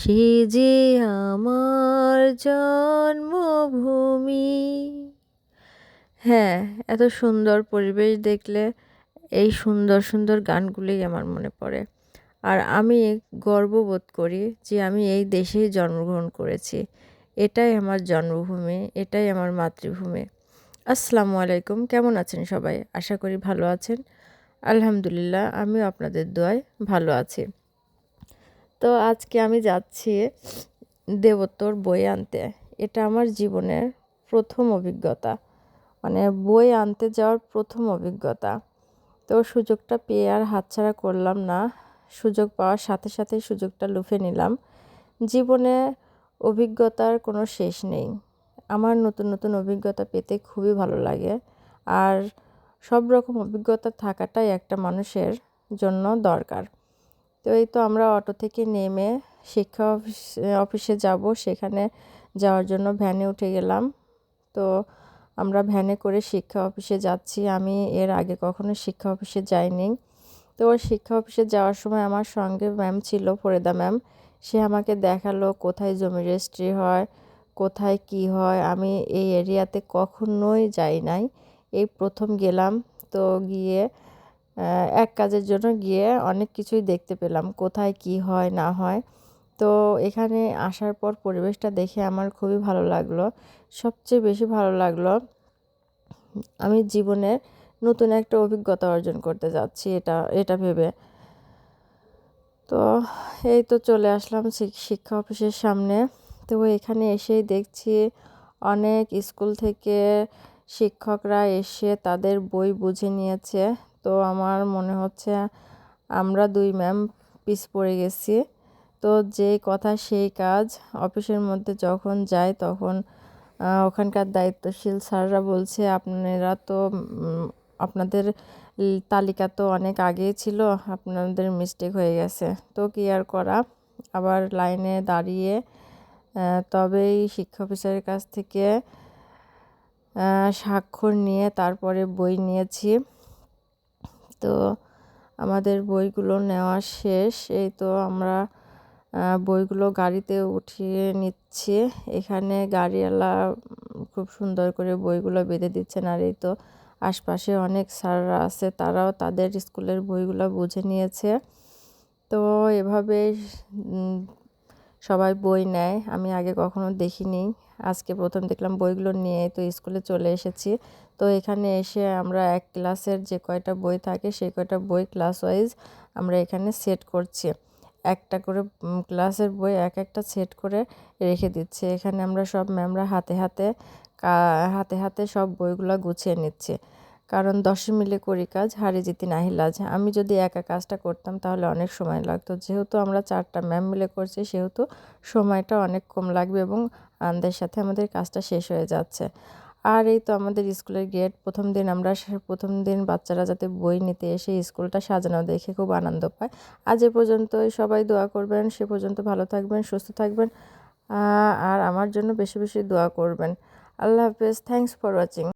সে যে আমার জন্মভূমি। হ্যাঁ এত সুন্দর পরিবেশ দেখলে এই সুন্দর সুন্দর গানগুলোই আমার মনে পড়ে। আর আমি গর্ববোধ করি যে আমি এই দেশেই জন্মগ্রহণ করেছি। এটাই আমার জন্মভূমি, এটাই আমার মাতৃভূমি। আসসালামু আলাইকুম, কেমন আছেন সবাই? আশা করি ভালো আছেন। আলহামদুলিল্লাহ, আমিও আপনাদের দোয়ায় ভালো আছি। তো আজকে আমি যাচ্ছি দেবত্বর বই আনতে। এটা আমার জীবনের প্রথম অভিজ্ঞতা। মানে বই আনতে যাওয়ার প্রথম অভিজ্ঞতা। তো সুযোগটা পেয়ে আর হাতছাড়া করলাম না। সুযোগ পাওয়ার সাথে সাথে সুযোগটা লুফে নিলাম। জীবনে অভিজ্ঞতার কোনো শেষ নেই। আমার নতুন নতুন অভিজ্ঞতা পেতে খুবই ভালো লাগে। আর সব রকম অভিজ্ঞতা থাকাটাই একটা মানুষের জন্য দরকার। তো এই তো আমরা অটো থেকে নেমে শিক্ষা অফিস অফিসে যাব। সেখানে যাওয়ার জন্য ভ্যানে উঠে গেলাম। তো আমরা ভ্যানে করে শিক্ষা অফিসে যাচ্ছি। আমি এর আগে কখনো শিক্ষা অফিসে যাইনি। তো শিক্ষা অফিসে যাওয়ার সময় আমার সঙ্গে ম্যাম ছিল, ফরিদা ম্যাম। সে আমাকে দেখাল কোথায় জমি রেজিস্ট্রি হয়, কোথায় কি হয়। আমি এই এরিয়াতে কখনোই যাই নাই। এই প্রথম গেলাম। তো গিয়ে এক কাজের জন্য গিয়ে অনেক কিছুই দেখতে পেলাম, কোথায় কি হয়, না হয়। তো এখানে আসার পর পরিবেশটা দেখে আমার খুবই ভালো লাগল। সবচেয়ে বেশি ভালো লাগল, আমি জীবনে নতুন একটা অভিজ্ঞতা অর্জন করতে যাচ্ছি এটা এটা ভেবে। তো এই তো চলে আসলাম শিক্ষা অফিসের সামনে। তো এখানে এসেই দেখছি অনেক স্কুল থেকে শিক্ষকরা এসে তাদের বই বুঝে নিয়েছে। তো আমার মনে হচ্ছে আমরা দুই ম্যাম পিস পড়ে গেছি। তো যে কথা সেই কাজ। অফিসের মধ্যে যখন যাই তখন ওখানকার দায়িত্বশীল স্যাররা বলছে, আপনারা তো আপনাদের তালিকা তো অনেক আগেই ছিল, আপনাদের মিস্টেক হয়ে গেছে। তো কি আর করা? আবার লাইনে দাঁড়িয়ে তবেই শিক্ষা অফিসারের কাছ থেকে স্বাক্ষর নিয়ে তারপরে বই নিয়েছি। তো আমাদের বইগুলো নেওয়া শেষ। এই তো আমরা বইগুলো গাড়িতে উঠিয়ে নিচ্ছি। এখানে গাড়িওয়ালা খুব সুন্দর করে বইগুলো বেঁধে দিচ্ছেন আর এই তো আশপাশে অনেক স্যাররা আছে, তারাও তাদের স্কুলের বইগুলো বুঝে নিয়েছে। তো এভাবে সবাই বই নেয়। আমি আগে কখনো দেখিনি। আজকে প্রথম দেখলাম বইগুলো নিয়ে তো স্কুলে চলে এসেছি। তো এখানে এসে আমরা এক ক্লাসের যে কয়টা বই থাকে সেই কয়টা বই ক্লাস ওয়াইজ আমরা এখানে সেট করছি। একটা করে ক্লাসের বই এক একটা সেট করে রেখে দিচ্ছে। এখানে আমরা সব ম্যামরা হাতে হাতে হাতে হাতে সব বইগুলো গুছিয়ে নিচ্ছে। কারণ দশে মিলে করি কাজ, হারে জিতি নাহি লাজ। আমি যদি একা কাজটা করতাম তাহলে অনেক সময় লাগতো। যেহেতু আমরা চারটা ম্যাম মিলে করছি, সেহেতু সময়টা অনেক কম লাগবে এবং আনন্দের সাথে আমাদের কাজটা শেষ হয়ে যাচ্ছে। আর এই তো আমাদের স্কুলের গেট প্রথম দিন আমরা প্রথম দিন বাচ্চারা যাতে বই নিতে এসে স্কুলটা সাজানো দেখে খুব আনন্দ পায়। আজ এ পর্যন্তই। সবাই দোয়া করবেন, সে পর্যন্ত ভালো থাকবেন, সুস্থ থাকবেন আর আমার জন্য বেশি বেশি দোয়া করবেন। আল্লাহ হাফেজ। Thanks for watching